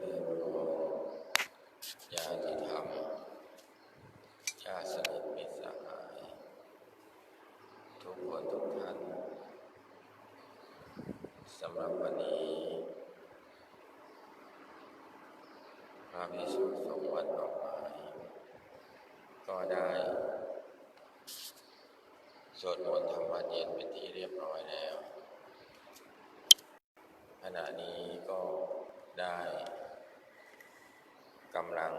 เพื่อนของญาติธรรมญาติสนิทมิตรสหาย ทุกคนทุกท่านสำหรับวันนี้ พระพิสุสงฆ์วัดดอกไม้ก็ได้สวดมนต์ทำวัดเย็นเป็นที่เรียบร้อยแล้ว ขณะนี้ก็ได้กำลัง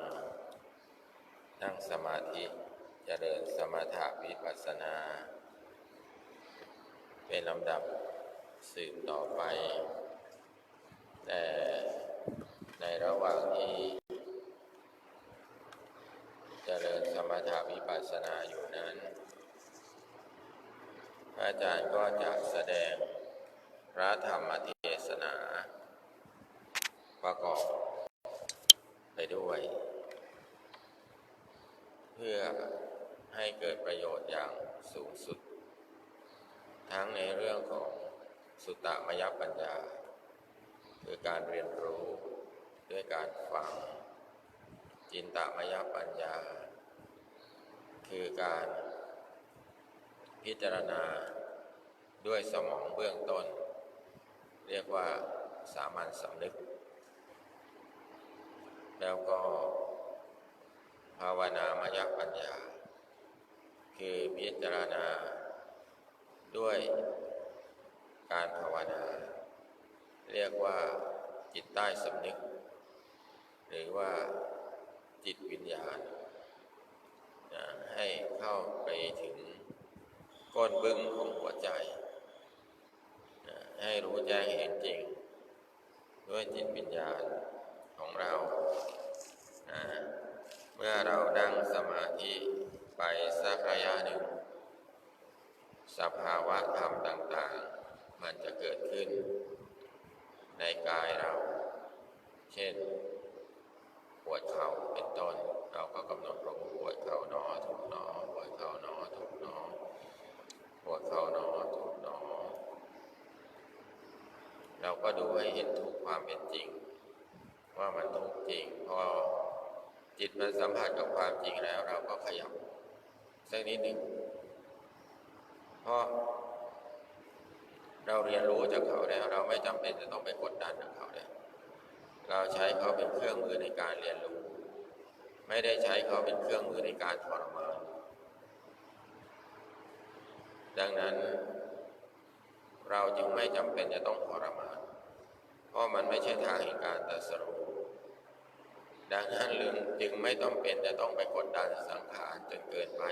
นั่ง สมาธิ เจริญสมถะวิปัสสนา เป็นลำดับสืบต่อไป แต่ในระหว่างที่เจริญสมถะวิปัสสนาอยู่นั้น อาจารย์ก็จะแสดงพระธรรมเทศนา ประกอบไปด้วย พื่อให้เกิดประโยชน์อย่างสูงสุด ทั้งในเรื่องของสุตตมยปัญญา คือการเรียนรู้ด้วยการฟัง จินตมยปัญญา คือการพิจารณาด้วยสมองเบื้องต้น เรียกว่าสามัญสำนึก แล้วก็ ภาวนามยปัญญา คือพิจารณา ด้วยการภาวนา เรียกว่าจิตใต้สำนึก หรือว่าจิตวิญญาณนะให้เข้าไปถึงก้นบึ้งของหัวใจนะให้รู้แจ้งเห็นจริง ด้วยจิตวิญญาณของเรานะ มื่อเรานั่งสมาธิไปสักระยะหนึ่ง สภาวะธรรมต่างๆ มันจะเกิดขึ้น ในกายเรา เช่น ปวดเข่าเป็นต้น เราก็กำหนดรู้ปวดเข่าหนอทุกหนอปวดเข่าหนอทุกหนอปวดเข่าหนอทุกหนอ เราก็ดูให้เห็นทุกความเป็นจริง ว่ามันทุกจริงพอ จิตมันสัมผัสกับความจริงแล้ว เราก็ขยับสักนิดหนึ่งเพราะเราเรียนรู้จากเขาแล้ว เราไม่จำเป็นจะต้องไปกดดันกับเขาแล้วเราใช้เขาเป็นเครื่องมือในการเรียนรู้ ไม่ได้ใช้เขาเป็นเครื่องมือในการทรมานดังนั้น เราจึงไม่จำเป็นจะต้องทรมาน เพราะมันไม่ใช่ทางแห่งการตรัสรู้ ดังนั้นลืมจึงไม่ต้องเป็นจะต้องไปกดดันสังขารจนเกินไป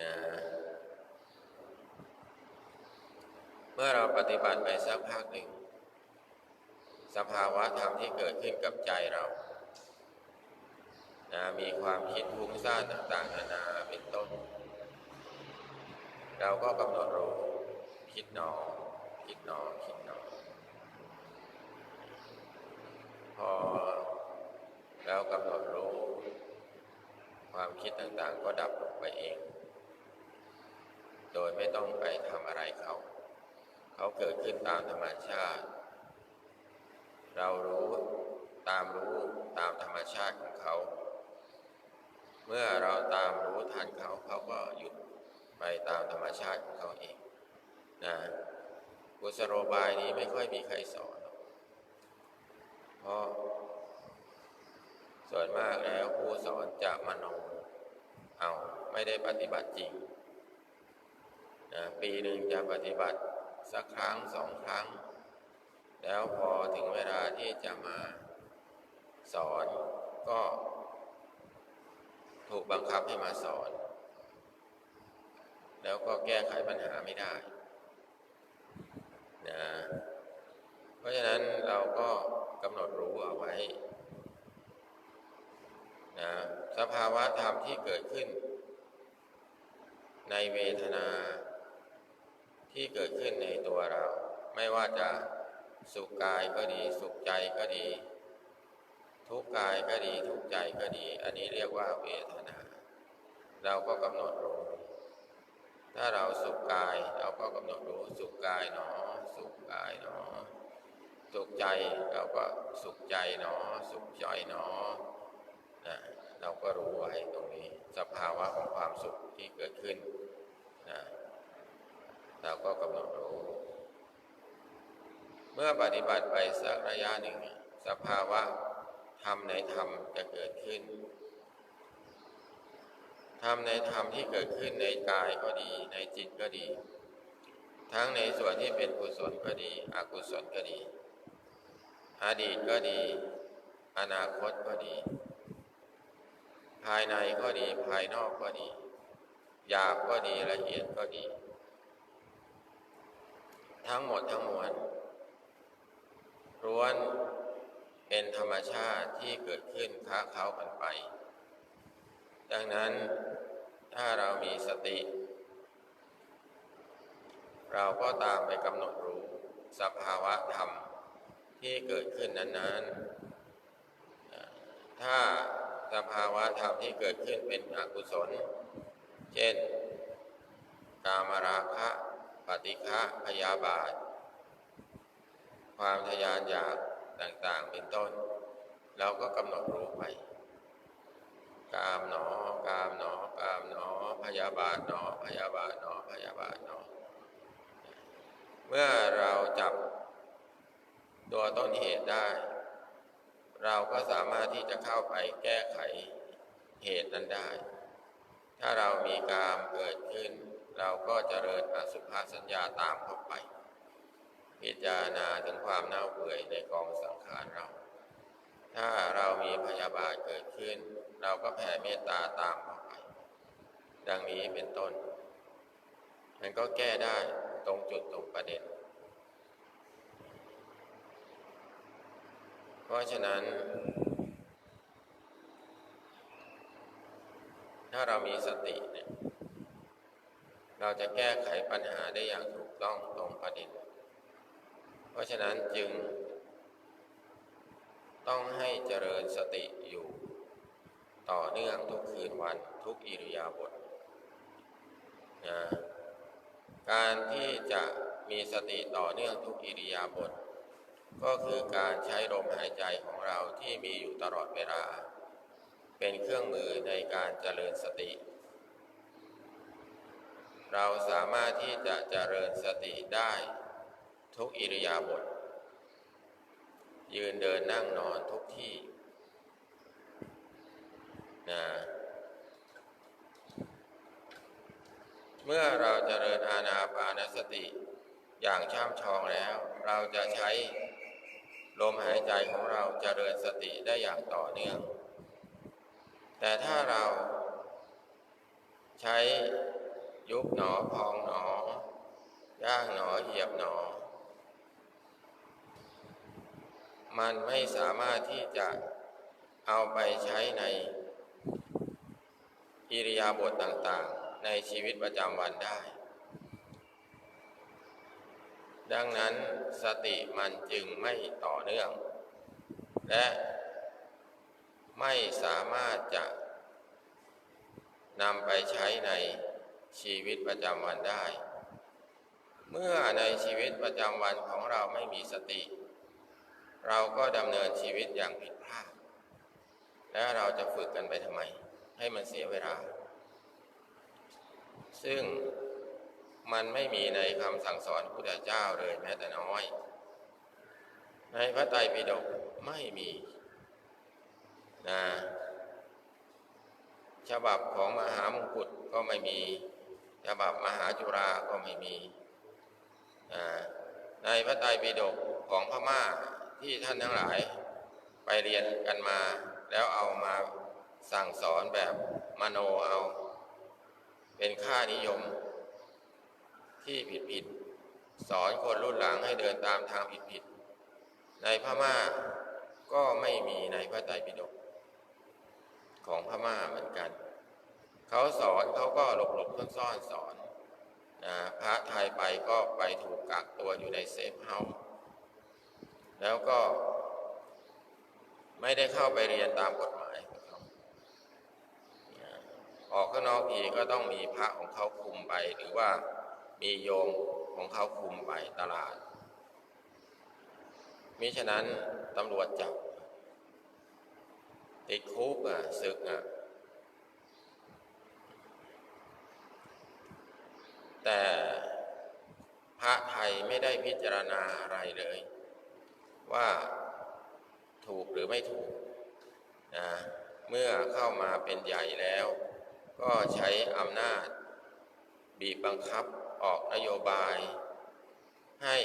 นะเมื่อเราปฏิบัติไปสักพักหนึ่ง สภาวะธรรมที่เกิดขึ้นกับใจเรานะมีความคิดฟุ้งซ่านต่างๆนานาเป็นต้น เราก็กำหนดรู้คิดหนอ คิดหนอ คิดหนอพอ เรากำหนดรู้ ความคิดต่างๆก็ดับลงไปเอง โดยไม่ต้องไปทำอะไรเขา เขาเกิดขึ้นตามธรรมชาติ เรารู้ตามรู้ตามธรรมชาติของเขา เมื่อเราตามรู้ทันเขาเขาก็หยุดไปตามธรรมชาติของเขาเองนะกุศโลบายนี้ไม่ค่อยมีใครสอน เพราะ ส่วนมากแล้วผู้สอนจะมโนเอาไม่ได้ปฏิบัติจริงนะปีหนึ่งจะปฏิบัติสักครั้งสองครั้ง แล้วพอถึงเวลาที่จะมาสอนก็ถูกบังคับให้มาสอน แล้วก็แก้ไขปัญหาไม่ได้นะเพราะฉะนั้นเราก็กำหนดรู้เอาไว้นะสภาวะธรรม ที่เกิดขึ้น ในเวทนาที่เกิดขึ้นในตัวเรา ไม่ว่าจะสุขกายก็ดี สุขใจก็ดี ทุกกายก็ดี ทุกใจก็ดี อันนี้เรียกว่าเวทนา เราก็กำหนดรู้ ถ้าเราสุขกายเราก็กำหนดรู้สุขกายหนอ สุขกายหนอ สุขใจเราก็สุขใจหนอ สุขใจหนอนะ เราก็รู้ไว้ตรงนี้สภาวะของความสุขที่เกิดขึ้นนะเราก็กำหนดรู้ เมื่อปฏิบัติไปสักระยะหนึ่ง สภาวะธรรมในธรรมจะเกิดขึ้นธรรมในธรรมที่เกิดขึ้นในกายก็ดี ในจิตก็ดี ทั้งในส่วนที่เป็นกุศลก็ดี อกุศลก็ดี อดีตก็ดี อนาคตก็ดี ภายในก็ดีภายนอกก็ดีหยาบก็ดีละเอียดก็ดี ทั้งหมดทั้งมวลล้วนเป็นธรรมชาติที่เกิดขึ้นค้าเขากันไป ดังนั้นถ้าเรามีสติ เราก็ตามไปกำหนดรู้สภาวะธรรมที่เกิดขึ้นนั้น ๆ ถ้า สภาวะธรรมที่เกิดขึ้นเป็นอกุศล เช่น กามราคะปฏิฆะพยาบาท ความทยานอยากต่างๆ เป็นต้น เราก็กำหนดรู้ไป กามหนอ กามหนอ กามหนอ พยาบาทหนอ พยาบาทหนอ พยาบาทหนอ เมื่อเราจับตัวต้นเหตุได้ เราก็สามารถที่จะเข้าไปแก้ไขเหตุนั้นได้ ถ้าเรามีกามเกิดขึ้น เราก็เจริญอสุภาสัญญาตามเข้าไป พิจารณาถึงความเน่าเปื่อยในกองสังขารเรา ถ้าเรามีพยาบาทเกิดขึ้น เราก็แผ่เมตตาตามเข้าไป ดังนี้เป็นต้นมันก็แก้ได้ตรงจุดตรงประเด็น เพ ราะฉะนั้น ถ้าเรามีสติเนี่ยเราจะแก้ไขปัญหาได้อย่างถูกต้องตรงประเด็น เพราะฉะนั้นจึง ต้องให้เจริญสติอยู่ ต่อเนื่องทุกคืนวันทุกอิริยาบถนะการที่จะมีสติต่อเนื่องทุกอิริยาบถ ก็คือการใช้ลมหายใจของเราที่มีอยู่ตลอดเวลา เป็นเครื่องมือในการเจริญสติ เราสามารถที่จะเจริญสติได้ทุกอิริยาบถยืนเดินนั่งนอนทุกที่นะเมื่อเราจเจริญอาณาปานสติ อย่างช่ำชองแล้ว เราจะใช้ ลมหายใจของเราจเจริญสติได้อย่างต่อเนื่อง แต่ถ้าเราใช้ยุบหนอพองหนอย่างหนอเหยียบหนอ มันไม่สามารถที่จะเอาไปใช้ในอิริยาบถต่างๆ ในชีวิตประจำวันได้ ดังนั้นสติมันจึงไม่ต่อเนื่อง และไม่สามารถจะนำไปใช้ในชีวิตประจำวันได้ เมื่อในชีวิตประจำวันของเราไม่มีสติ เราก็ดำเนินชีวิตอย่างผิดพลาด และเราจะฝึกกันไปทำไม ให้มันเสียเวลา ซึ่ง มันไม่มีในคำสั่งสอนพุทธเจ้าเลยแม้แต่น้อย ในพระไตรปิฎกไม่มีนะฉบับของมหามงกุฎก็ไม่มี ฉบับมหาจุฬาก็ไม่มีในพระไตรปิฎกของพม่าที่ท่านทั้งหลายไปเรียนกันมา แล้วเอามาสั่งสอนแบบมโนเอา เป็นค่านิยม ที่ผิดผิดสอนคนรุ่นหลังให้เดินตามทางผิดผิดในพม่าก็ไม่มีในพระไตรปิฎกของพม่าเหมือนกัน เขาสอนเขาก็หลบหลบซ่อนซ่อนสอนนะพระไทยไปก็ไปถูกกักตัวอยู่ในเซฟเฮาส์แล้วก็ไม่ได้เข้าไปเรียนตามกฎหมายอออกข้างนอกอีกก็ต้องมีพระของเขาคุมไปหรือว่า มีโยมของเขาคุมไปตลาด มิฉะนั้นตำรวจจับ ติดคุกอะศึกอะ แต่พระไทยไม่ได้พิจารณาอะไรเลย ว่าถูกหรือไม่ถูกนะเมื่อเข้ามาเป็นใหญ่แล้ว ก็ใช้อำนาจ บีบบังคับ ออกนโยบาย ให้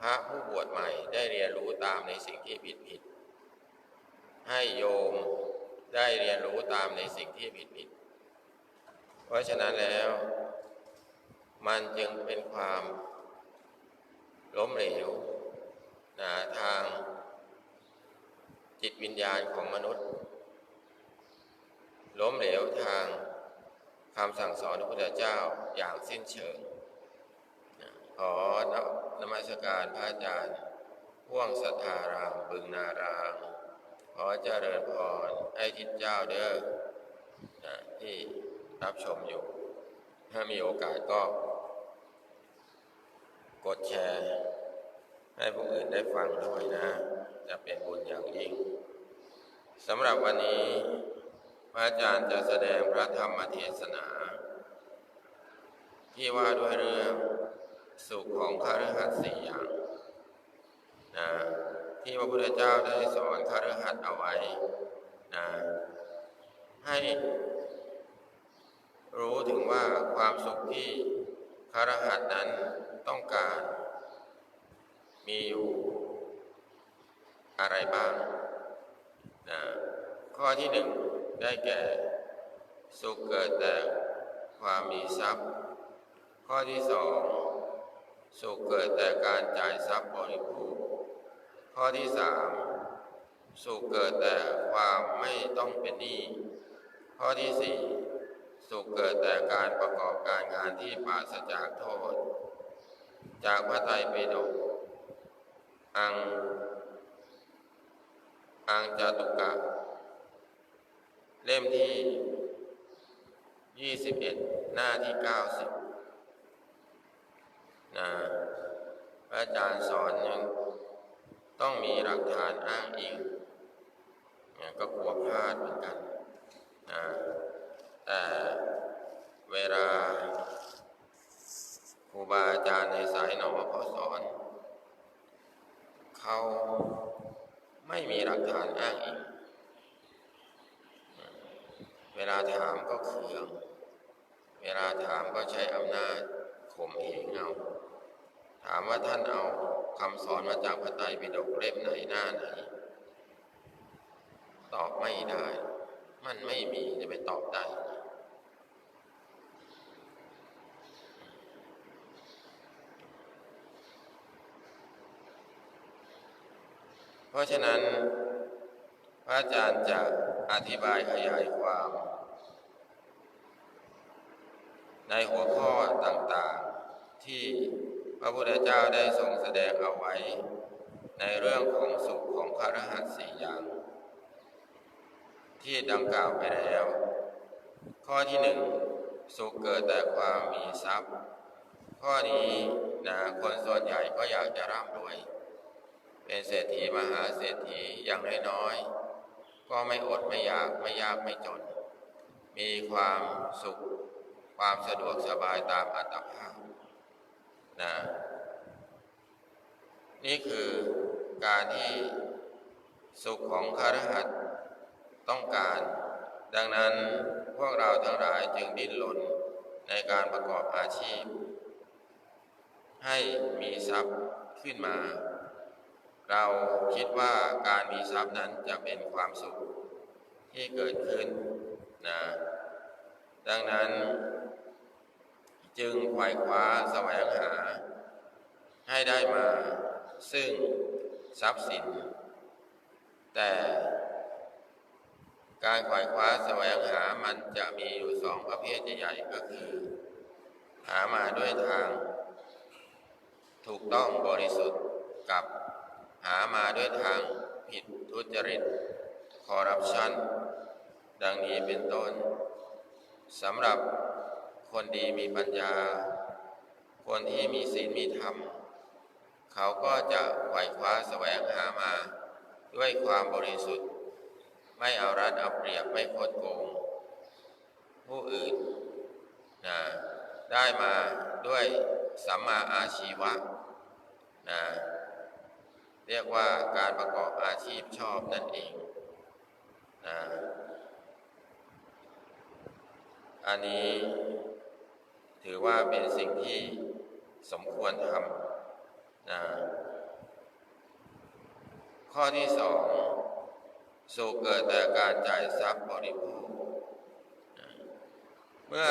พระผู้บวชใหม่ได้เรียนรู้ตามในสิ่งที่ผิดผิด ให้โยมได้เรียนรู้ตามในสิ่งที่ผิดผิด เพราะฉะนั้นแล้ว มันจึงเป็นความล้มเหลวนะทางจิตวิญญาณของมนุษย์ ล้มเหลวทาง คำสั่งสอนของพระพุทธเจ้าอย่างสิ้นเชิงขอนนมัสการพระอาจารย์พ่วงสัทธารามบึงนารางขอเจริญพรให้ทิศเจ้าเด้อนะที่รับชมอยู่ ถ้ามีโอกาสก็ กดแชร์ ให้ผู้อื่นได้ฟังด้วยนะ จะเป็นบุญอย่างยิ่งสำหรับวันนี้ พระอาจารย์จะแสดงพระธรรมเทศนา ที่ว่าด้วยเรื่องสุขของคฤหัสถ์สี่อย่างนะที่พระพุทธเจ้าได้สอนคฤหัสถ์เอาไว้นะให้รู้ถึงว่าความสุขที่คฤหัสถ์นั้นต้องการมีอยู่อะไรบ้างนะข้อที่หนึ่ง ได้แก่ สุขเกิดแต่ความมีทรัพย์ ข้อที่สองสุขเกิดแต่การจ่ายทรัพย์บริโภคข้อที่สามสุขเกิดแต่ความไม่ต้องเป็นหนี้ข้อที่สี่สุขเกิดแต่การประกอบการงานที่ปราศจากโทษ จากพระไตรปิฎกอัง อังจตุกะ เล่มที่ 21 หน้าที่ 90นะพระอาจารย์สอนยังต้องมีหลักฐานอ้างอิงนะก็กลัวพลาดเหมือนกันนะแต่เวลาครูบาอาจารย์ในสายหนอเขาสอน เขาไม่มีหลักฐานอ้างอิง เวลาถามก็เคือง เวลาถามก็ใช้อำนาจข่มเหงเอา ถามว่าท่านเอาคำสอนมาจากพระไตรปิฎกเล่มไหนหน้าไหน ตอบไม่ได้ มันไม่มีจะไปตอบได้เพราะฉะนั้นพระอาจารย์จะ อธิบายขยายความ ในหัวข้อต่างๆ ที่พระพุทธเจ้าได้ทรงแสดงเอาไว้ ในเรื่องของสุขของคารหัสสี่อย่าง ที่ดังกล่าวไปแล้ว ข้อที่หนึ่งสุขเกิดแต่ความมีทรัพย์ ข้อนี้นะคนส่วนใหญ่ก็อยากจะร่ำรวย เป็นเศรษฐีมหาเศรษฐีอย่างน้อยๆ ก็ไม่อดไม่อยากไม่ยากไม่จน มีความสุข ความสะดวกสบายตามอัตภาพนะนี่คือการที่สุขของคารหัสต้องการ ดังนั้นพวกเราทั้งหลายจึงดิ้นรนในการประกอบอาชีพ ให้มีทรัพย์ขึ้นมา เราคิดว่าการมีทรัพย์นั้นจะเป็นความสุขที่เกิดขึ้นนะดังนั้น จึงไขว่คว้าแสวงหา ให้ได้มาซึ่งทรัพย์สิน แต่การไขว่คว้าแสวงหามันจะมีอยู่สองประเภทใหญ่ๆก็คือ หามาด้วยทาง ถูกต้องบริสุทธิ์กับ หามาด้วยทางผิดทุจริตคอร์รัปชันดังนี้เป็นต้นสำหรับคนดีมีปัญญา คนที่มีศีลมีธรรม เขาก็จะไขว่คว้าแสวงหามา ด้วยความบริสุทธิ์ ไม่เอารัดเอาเปรียบไม่คดโกง ผู้อื่นนะได้มาด้วยสัมมาอาชีวะนะ เรียกว่าการประกอบอาชีพชอบนั่นเองนะอันนี้ถือว่าเป็นสิ่งที่สมควรทำนะข้อที่สองสุขเกิดแต่การจ่ายทรัพย์บริโภค เมื่อ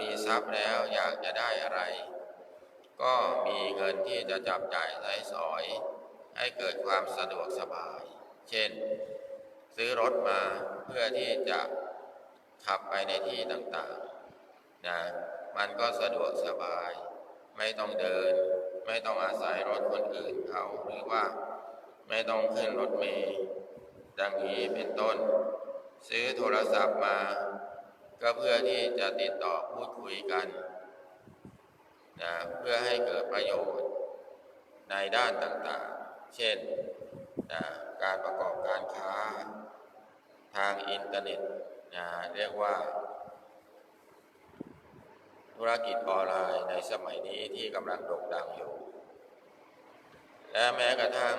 มีทรัพย์แล้วอยากจะได้อะไร ก็มีเงินที่จะจับจ่ายใช้สอย ให้เกิดความสะดวกสบาย เช่น ซื้อรถมาเพื่อที่จะขับไปในที่ต่างๆนะมันก็สะดวกสบาย ไม่ต้องเดิน ไม่ต้องอาศัยรถคนอื่นเขาหรือว่าไม่ต้องขึ้นรถเมล์ดังนี้เป็นต้น ซื้อโทรศัพท์มา ก็เพื่อที่จะติดต่อพูดคุยกันนะเพื่อให้เกิดประโยชน์ในด้านต่าง เช่นนะการประกอบการค้าทางอินเทอร์เน็ตนะเรียกว่า ธุรกิจออนไลน์ในสมัยนี้ที่กำลังโด่งดังอยู่ และแม้กระทั่ง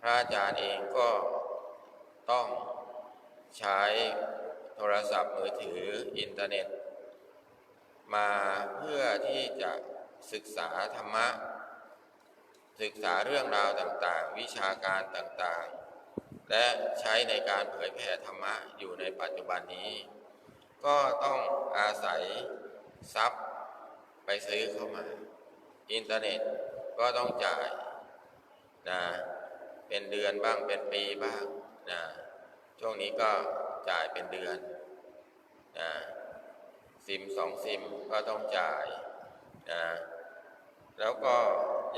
พระอาจารย์เองก็ต้องใช้โทรศัพท์มือถืออินเทอร์เน็ต มาเพื่อที่จะศึกษาธรรมะ ศึกษาเรื่องราวต่างๆ วิชาการต่างๆ และใช้ในการเผยแผ่ธรรมะอยู่ในปัจจุบันนี้ ก็ต้องอาศัยทรัพย์ไปซื้อเข้ามา อินเทอร์เน็ตก็ต้องจ่ายนะเป็นเดือนบ้างเป็นปีบ้างนะช่วงนี้ก็จ่ายเป็นเดือนนะซิมสองซิมก็ต้องจ่ายนะแล้วก็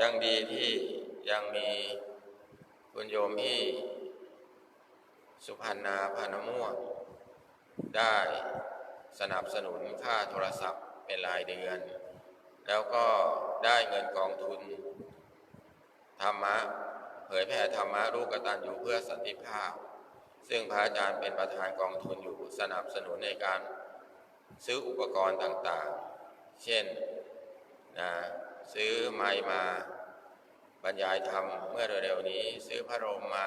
ยังดีที่ยังมีคุณโยมที่สุพรรณนาพานม่วงได้สนับสนุนค่าโทรศัพท์เป็นรายเดือน แล้วก็ได้เงินกองทุน ธรรมะ เผยแผ่ธรรมะรูปกตันอยู่เพื่อสันติภาพ ซึ่งพระอาจารย์เป็นประธานกองทุนอยู่สนับสนุนในการซื้ออุปกรณ์ต่างๆ เช่นนะ ซื้อไม้มา บรรยายธรรมเมื่อเร็วๆนี้ ซื้อพระรมมา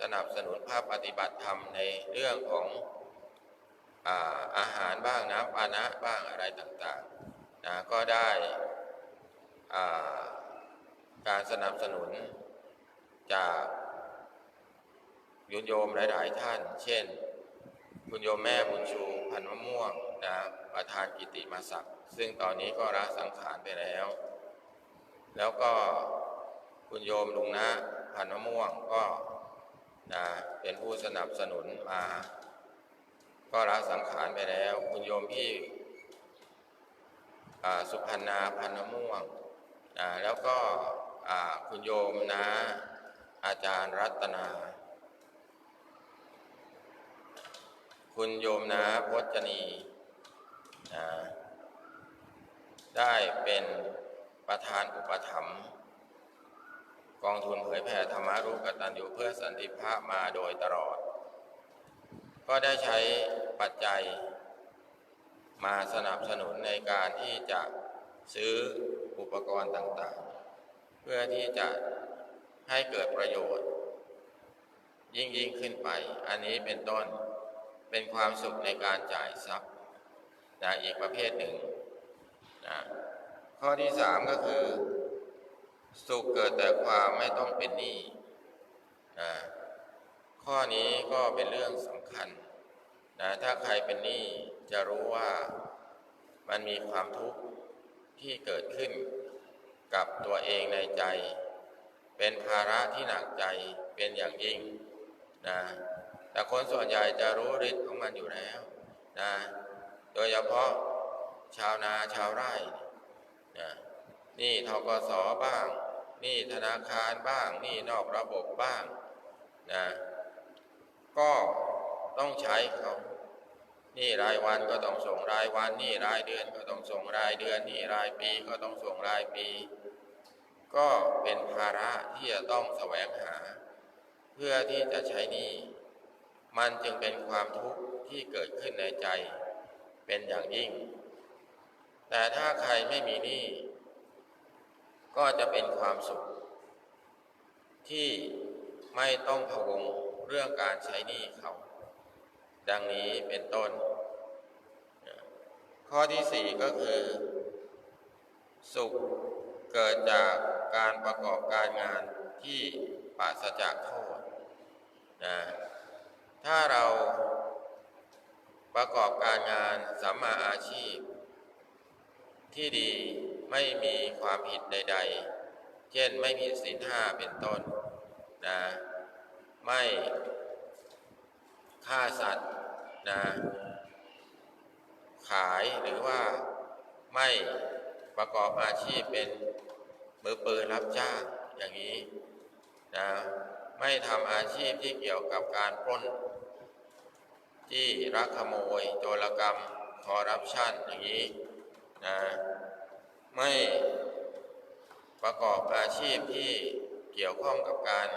สนับสนุนภาพปฏิบัติธรรมในเรื่องของอาอาหารบ้างน้ำปานะบ้างอะไรต่างๆนะก็ได้การสนับสนุนจากยุโยมหลาย ๆ ท่าน เช่น คุณโยมแม่บุญชูพันมะม่วงนะประธานกิติมาศักดิ์ซึ่งตอนนี้ก็รัสังขารไปแล้ว แล้วก็คุณโยมลุงนะพันมะม่วงก็นะเป็นผู้สนับสนุนมา ก็รัสังขารไปแล้ว คุณโยมพี่สุพรรณาพันมะม่วงนะแล้วก็คุณโยมนะอาจารย์รัตนา คุณโยมนะพจนีนะได้เป็น ประธานอุปถัมภ์กองทุนเผยแผ่ธรรมารูปกตันอยู่เพื่อสันติภาพมาโดยตลอด ก็ได้ใช้ปัจจัย มาสนับสนุนในการที่จะซื้ออุปกรณ์ต่างๆ เพื่อที่จะให้เกิดประโยชน์ ยิ่งยิ่งขึ้นไป อันนี้เป็นต้นเป็นความสุขในการจ่ายทรัพย์นะอีกประเภทหนึ่งนะ ข้อที่สามก็คือ สุขเกิดแต่ความไม่ต้องเป็นหนี้นะข้อนี้ก็เป็นเรื่องสำคัญนะถ้าใครเป็นหนี้จะรู้ว่ามันมีความทุกข์ที่เกิดขึ้นกับตัวเองในใจ เป็นภาระที่หนักใจเป็นอย่างยิ่งนะแต่คนส่วนใหญ่จะรู้ฤทธิ์ของมันอยู่แล้วนะโดยเฉพาะชาวนาชาวไร่ นะนี่ทกสบ้าง นี่ธนาคารบ้าง นี่นอกระบบบ้างนะก็ต้องใช้เขานี่รายวันก็ต้องส่งรายวัน นี่รายเดือนก็ต้องส่งรายเดือน นี่รายปีก็ต้องส่งรายปี ก็เป็นภาระที่จะต้องแสวงหา เพื่อที่จะใช้นี้มันจึงเป็นความทุกข์ที่เกิดขึ้นในใจ เป็นอย่างยิ่ง แต่ถ้าใครไม่มีหนี้ก็จะเป็นความสุข ที่ไม่ต้องพะวงเรื่องการใช้หนี้เขา ดังนี้เป็นต้น ข้อที่สี่ก็คือ สุขเกิดจากการประกอบการงานที่ปราศจากโทษนะถ้าเราประกอบการงานสัมมาอาชีพ ที่ดี ไม่มีความผิดใด ๆ เช่นไม่ผิดศีลห้าเป็นต้นนะไม่ฆ่าสัตว์นะขายหรือว่าไม่ประกอบอาชีพเป็นมือปืนรับจ้างอย่างนี้นะไม่ทำอาชีพที่เกี่ยวกับการปล้น ที่รักขโมยโจรกรรมคอร์รัปชันอย่างนี้นะ ไม่ประกอบอาชีพที่เกี่ยวข้องกับการ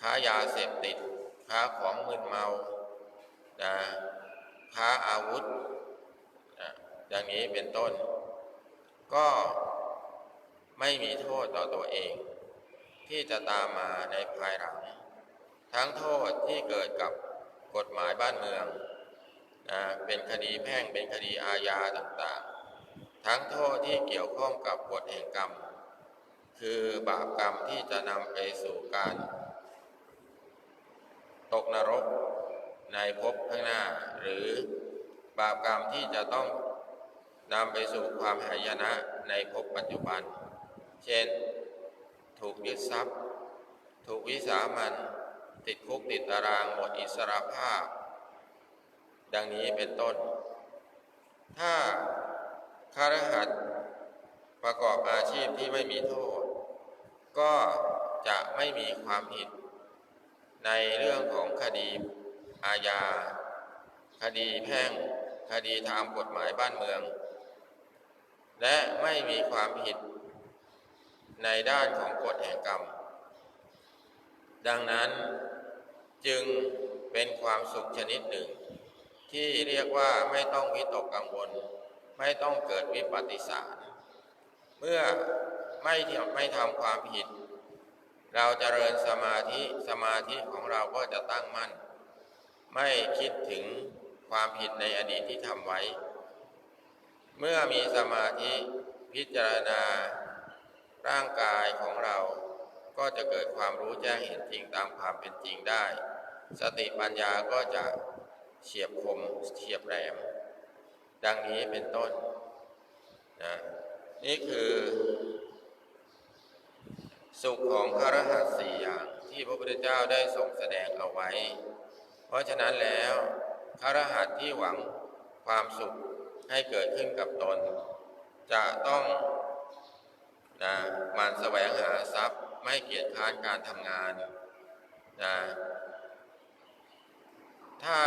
ค้ายาเสพติด ค้าของมึนเมานะค้าอาวุธนะอย่างนี้เป็นต้น ก็ไม่มีโทษต่อตัวเอง ที่จะตามมาในภายหลัง ทั้งโทษที่เกิดกับกฎหมายบ้านเมืองนะเป็นคดีแพ่งเป็นคดีอาญาต่าง ทั้งโทษที่เกี่ยวข้องกับกฎแห่งกรรม คือบาปกรรมที่จะนำไปสู่การ ตกนรกในภพข้างหน้า หรือบาปกรรมที่จะต้องนำไปสู่ความหายนะในภพปัจจุบัน เช่น ถูกยึดทรัพย์ ถูกวิสามันติดคุกติดตารางหมดอิสรภาพ ดังนี้เป็นต้น ถ้า คารหัสประกอบอาชีพที่ไม่มีโทษ ก็จะไม่มีความผิด ในเรื่องของคดีอาญา คดีแพ่ง คดีทางกฎหมายบ้านเมือง และไม่มีความผิด ในด้านของกฎแห่งกรรม ดังนั้นจึงเป็นความสุขชนิดหนึ่ง ที่เรียกว่าไม่ต้องวิตกกังวล ไม่ต้องเกิดวิปัสสิสารเมื่อไม่ไม่ทำความผิด เราจเจริญสมาธิสมาธิของเราก็จะตั้งมั่น ไม่คิดถึงความผิดในอดีตที่ทำไว้ เมื่อมีสมาธิพิจารณาร่างกายของเรา ก็จะเกิดความรู้แจ้งเห็นจริงตามความเป็นจริงได้ สติปัญญาก็จะเฉียบคมเฉียบแหลม ดังนี้เป็นต้นนะนี่คือ สุขของคารหัสสี่อย่างที่พระพุทธเจ้าได้ทรงแสดงเอาไว้ เพราะฉะนั้นแล้วคารหัสที่หวังความสุขให้เกิดขึ้นกับตน จะต้องนะมันแสวงหาทรัพย์ไม่เกียจค้านการทำงานนะถ้า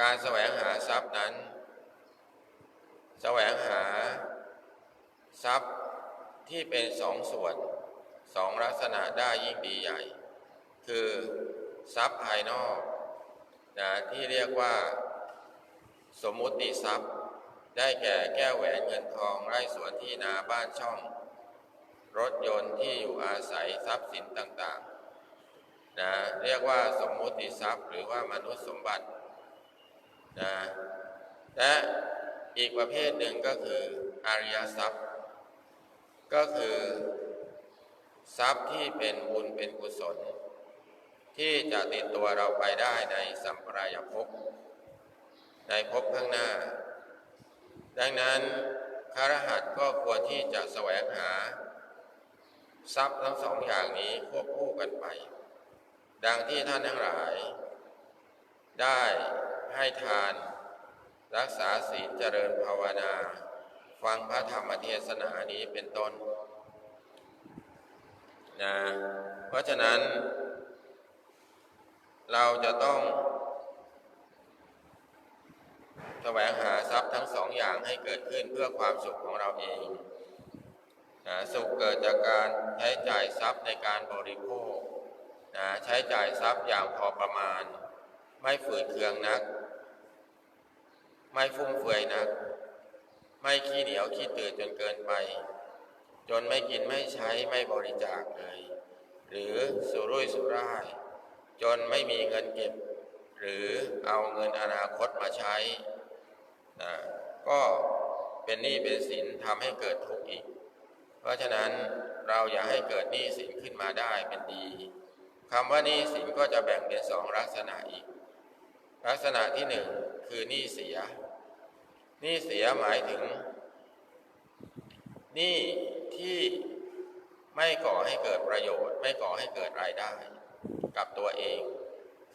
การแสวงหาทรัพย์นั้น แสวงหาทรัพย์ที่เป็นสองส่วนสองลักษณะได้ยิ่งดีใหญ่ คือทรัพย์ภายนอกนะที่เรียกว่า สมมุติทรัพย์ ได้แก่แก้วแหวนเงินทองไร่สวนที่นาบ้านช่อง รถยนต์ที่อยู่อาศัยทรัพย์สินต่างๆนะเรียกว่าสมมุติทรัพย์ หรือว่ามนุษย์สมบัติ นะและอีกประเภทหนึ่งก็คืออริยทรัพย์ ก็คือทรัพย์ที่เป็นบุญเป็นกุศล ที่จะติดตัวเราไปได้ในสัมปรายภพในภพข้างหน้า ดังนั้นคารหัสก็ควรที่จะแสวงหา ทรัพย์ทั้งสองอย่างนี้ควบคู่กันไป ดังที่ท่านทั้งหลาย ได้ ให้ทาน รักษาศีลเจริญภาวนา ฟังพระธรรมเทศนานี้เป็นต้นนะเพราะฉะนั้น เราจะต้องแสวงหาทรัพย์ทั้งสองอย่างให้เกิดขึ้นเพื่อความสุขของเราเองนะสุขเกิดจากการใช้จ่ายทรัพย์ในการบริโภคนะใช้จ่ายทรัพย์อย่างพอประมาณ ไม่ฝืดเคืองนัก ไม่ฟุ่มเฟือยนัก ไม่ขี้เหนียวขี้ตื่นจนเกินไป จนไม่กินไม่ใช้ไม่บริจาคเลย หรือสุรุ่ยสุร่าย จนไม่มีเงินเก็บ หรือเอาเงินอนาคตมาใช้นะก็เป็นหนี้เป็นสินทำให้เกิดทุกข์อีก เพราะฉะนั้นเราอย่าให้เกิดหนี้สินขึ้นมาได้เป็นดีคำว่าหนี้สินก็จะแบ่งเป็นสองลักษณะอีก ลักษณะที่หนึ่งคือหนี้เสีย นี้เสียหมายถึงนี้ที่ไม่ก่อให้เกิดประโยชน์ ไม่ก่อให้เกิดรายได้ กับตัวเอง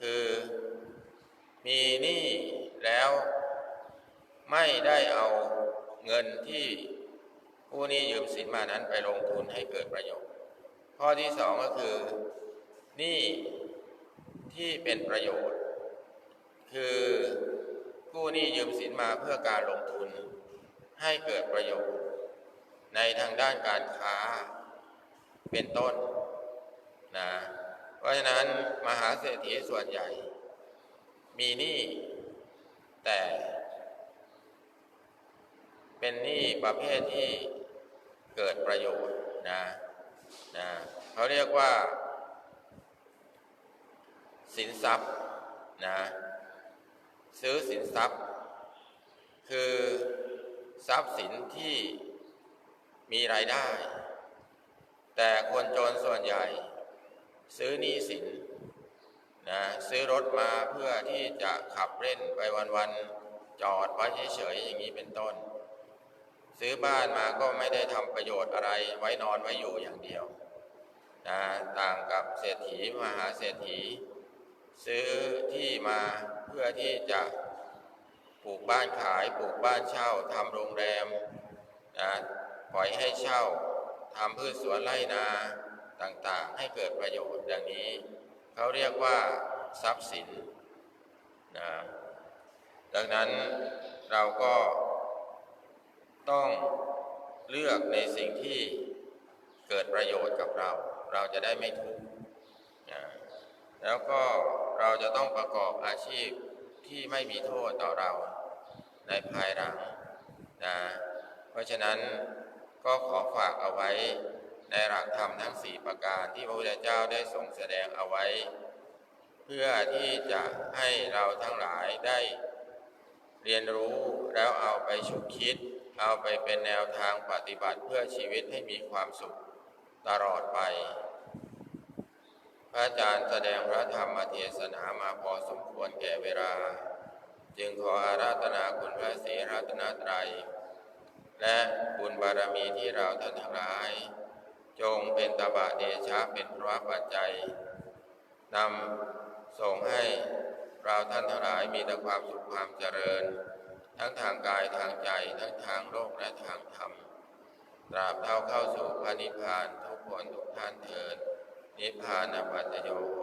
คือมีหนี้แล้วไม่ได้เอาเงินที่ผู้นี้ยืมสินมานั้นไปลงทุนให้เกิดประโยชน์ ข้อที่สองก็คือหนี้ที่เป็นประโยชน์ คือ ผู้หนี้ยืมสินมาเพื่อการลงทุน ให้เกิดประโยชน์ ในทางด้านการค้าเป็นต้นนะเพราะฉะนั้นมหาเศรษฐีส่วนใหญ่ มีหนี้แต่ เป็นหนี้ประเภทที่เกิดประโยชน์นะนะเขาเรียกว่า สินทรัพย์นะ ซื้อสินทรัพย์ คือทรัพย์สินที่มีรายได้ แต่คนจนส่วนใหญ่ ซื้อหนี้สินนะซื้อรถมาเพื่อที่จะขับเล่นไปวันๆจอดไว้เฉยๆอย่างนี้เป็นต้น ซื้อบ้านมาก็ไม่ได้ทำประโยชน์อะไรไว้นอนไว้อยู่อย่างเดียวนะต่างกับเศรษฐีมหาเศรษฐี ซื้อที่มา เพื่อที่จะปลูกบ้านขายปลูกบ้านเช่าทำโรงแรมนะปล่อยให้เช่าทำพืชสวนไร่นาต่างๆ ให้เกิดประโยชน์อย่างนี้ เขาเรียกว่าทรัพย์สินนะดังนั้นเราก็ต้องเลือกในสิ่งที่เกิดประโยชน์กับเรา เราจะได้ไม่ทุกข์นะแล้วก็ เราจะต้องประกอบอาชีพที่ไม่มีโทษต่อเราในภายหลังนะเพราะฉะนั้นก็ขอฝากเอาไว้ในหลักธรรมทั้งสี่ประการที่พระพุทธเจ้าได้ทรงแสดงเอาไว้ เพื่อที่จะให้เราทั้งหลายได้เรียนรู้แล้วเอาไปฉุกคิด เอาไปเป็นแนวทางปฏิบัติเพื่อชีวิตให้มีความสุขตลอดไป ระอาจารย์แสดงพระธรรมเทศนามาพอสมควรแก่เวลา จึงขออาราธนาคุณพระศรีรัตนตรัย และบุญบารมีที่เราท่านทั้งหลาย จงเป็นตบะเดชะเป็นพระปัจจัยนำส่งให้เราท่านทั้งหลายมีแต่ความสุขความเจริญ ทั้งทางกายทางใจทั้งทางโลกและทางธรรมตราบเท่าเข้าสู่พระนิพพานทุกคนทุกท่านเถิด นิพพานปัจจโยโหตุ